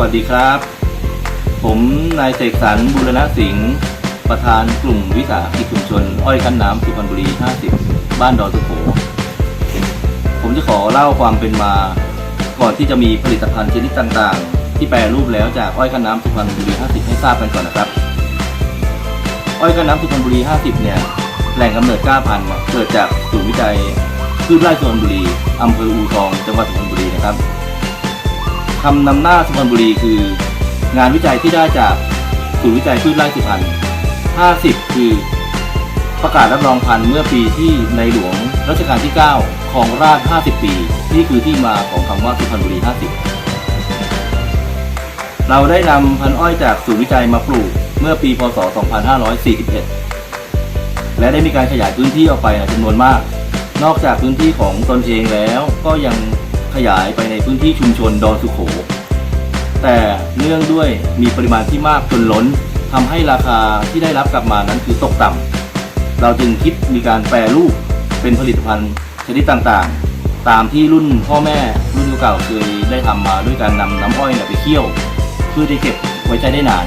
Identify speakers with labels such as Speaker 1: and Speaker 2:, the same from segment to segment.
Speaker 1: วัสดีครับ ผมนายเสกสรรบุรณสิงห์ประธานกลุ่มวิสาหกิจชุมชน อ้อยคั้นน้ำสุพรรณบุรี 50 บ้านดอนสุโขผมจะขอเล่าความเป็นมา ก่อนที่จะมีผลิตภัณฑ์ชนิดต่างๆ ที่แปรรูปแล้วจากอ้อยคั้นน้ำสุพรรณบุรี 50 ให้ทราบกันก่อนนะครับ อ้อยคั้นน้ำสุพรรณบุรี 50 เนี่ยแหล่งกำเนิดก้าพันธุ์เกิดจากศูนย์วิจัยพืชไร่สุพรรณบุรีอำเภออูทองจังหวัดสุพรรณบุรีนะครับ คำนำหน้าสุพรรณบุรีคือ งานวิจัยที่ได้จากศูนย์วิจัยพืชไร่สุพรรณ50 คือ ประกาศรับรองพันธุ์เมื่อปีที่ในหลวงรัชกาลที่ 9 ของราช 50 ปี นี่คือที่มาของคำว่าสุพรรณบุรี 50 เราได้นำพันธุ์อ้อยจากศูนย์วิจัยมาปลูกเมื่อปีพศ 2541 และได้มีการขยายพื้นที่ออกไปจำนวนมาก นอกจากพื้นที่ของตนเองแล้วก็ยัง ขยายไปในพื้นที่ชุมชนดอนสุโข แต่เนื่องด้วยมีปริมาณที่มากจนล้นทำให้ราคาที่ได้รับกลับมานั้นคือตกต่ำเราจึงคิดมีการแปรรูปเป็นผลิตภัณฑ์ชนิดต่างๆ ตามที่รุ่นพ่อแม่รุ่นเก่าเคยได้ทำมาด้วยการนำน้ำอ้อยไปเคี่ยวเพื่อที่เก็บไว้ใช้ได้นาน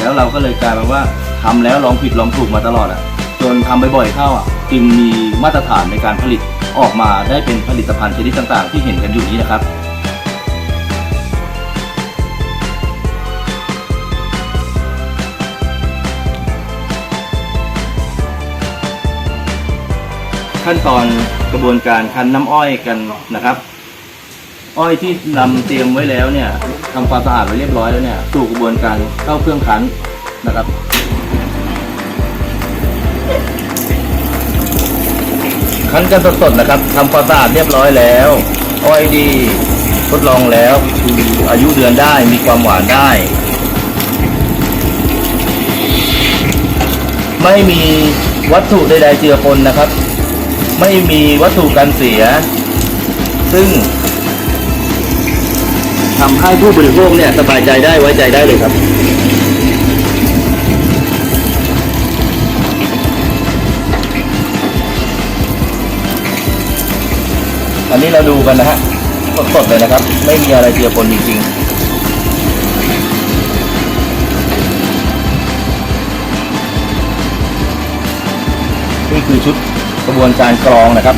Speaker 1: แล้วเราก็เลยกลายเป็นว่าทำแล้วลองผิดลองถูกมาตลอดอะจนทำบ่อยๆเข้าอะจึงมีมาตรฐานในการผลิต ออกมาได้เป็นผลิตภัณฑ์ชนิดต่าง ๆ ที่เห็นกันอยู่นี้นะครับขั้นตอนกระบวนการคั้นน้ำอ้อยกันนะครับ อ้อยที่นำเตรียมไว้แล้วเนี่ยทำความสะอาดไว้เรียบร้อยแล้วเนี่ยสู่กระบวนการเข้าเครื่องคั้นนะครับ คั้นกันสดๆนะครับทำความสะอาดเรียบร้อยแล้วอ้อยดีทดลองแล้วคืออายุเดือนได้มีความหวานได้ ไม่มีวัตถุใดๆเจือปนนะครับ ไม่มีวัตถุกันเสีย ซึ่งทำให้ผู้บริโภคเนี่ยสบายใจได้ไว้ใจได้เลยครับ อันนี้เราดูกันนะฮะสดๆเลยนะครับ ไม่มีอะไรเจือปนจริงๆนี่คือชุดกระบวนการกรองนะครับ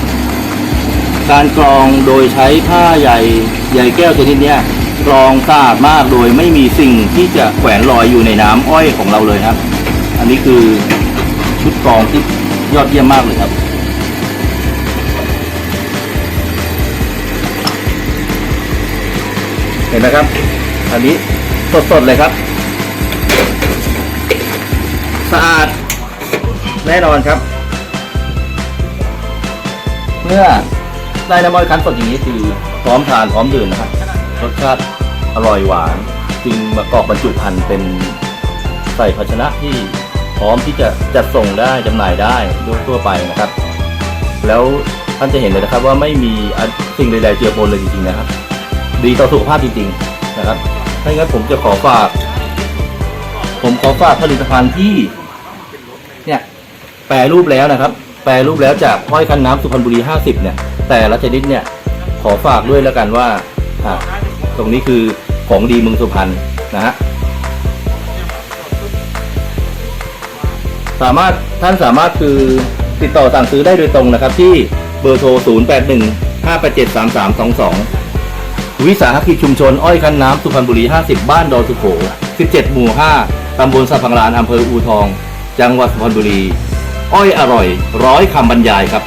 Speaker 1: การกรองโดยใช้ผ้าใยใยแก้วชนิดนี้กรองสะอาดมากโดยไม่มีสิ่งที่จะแขวนลอยอยู่ในน้ำอ้อยของเราเลยครับ อันนี้คือชุดกรองที่ยอดเยี่ยมมากเลยครับ เห็นไหมครับ อันนี้สดๆเลยครับ สะอาด แน่นอนครับ เมื่อได้น้ำอ้อยคั้นสดอย่างนี้คือพร้อมทานพร้อมดื่มนะครับรสชาติอร่อยหวานจึงประกอบบรรจุภัณฑ์เป็นใส่ภาชนะที่พร้อมที่จะจัดส่งได้จำหน่ายได้ด้วยทั่วไปนะครับ แล้วท่านจะเห็นเลยนะครับว่าไม่มีสิ่งใดๆเจือปนเลยจริงๆนะครับ ดีต่อสุขภาพจริงๆนะครับถ้าอย่างนั้นผมจะขอฝาก ผมขอฝากผลิตภัณฑ์ที่ เนี่ย แปรรูปแล้วนะครับ แปรรูปแล้วจากอ้อยคันน้ำสุพรรณบุรี 50 เนี่ย แต่ละชนิดเนี่ย ขอฝากด้วยแล้วกันว่าอ่าตรงนี้คือของดีเมืองสุพรรณนะฮะสามารถท่านสามารถคือติดต่อสั่งซื้อได้โดยตรงนะครับ ที่เบอร์โทร 081 587 3322 วิสาหกิจชุมชนอ้อยคั้นน้ำสุพรรณบุรี 50 บ้านดอนสุโข 17 หมู่ 5 ตำบลสะพังลานอำเภออูทอง จังหวัดสุพรรณบุรี อ้อยอร่อย ร้อยคำบรรยายครับ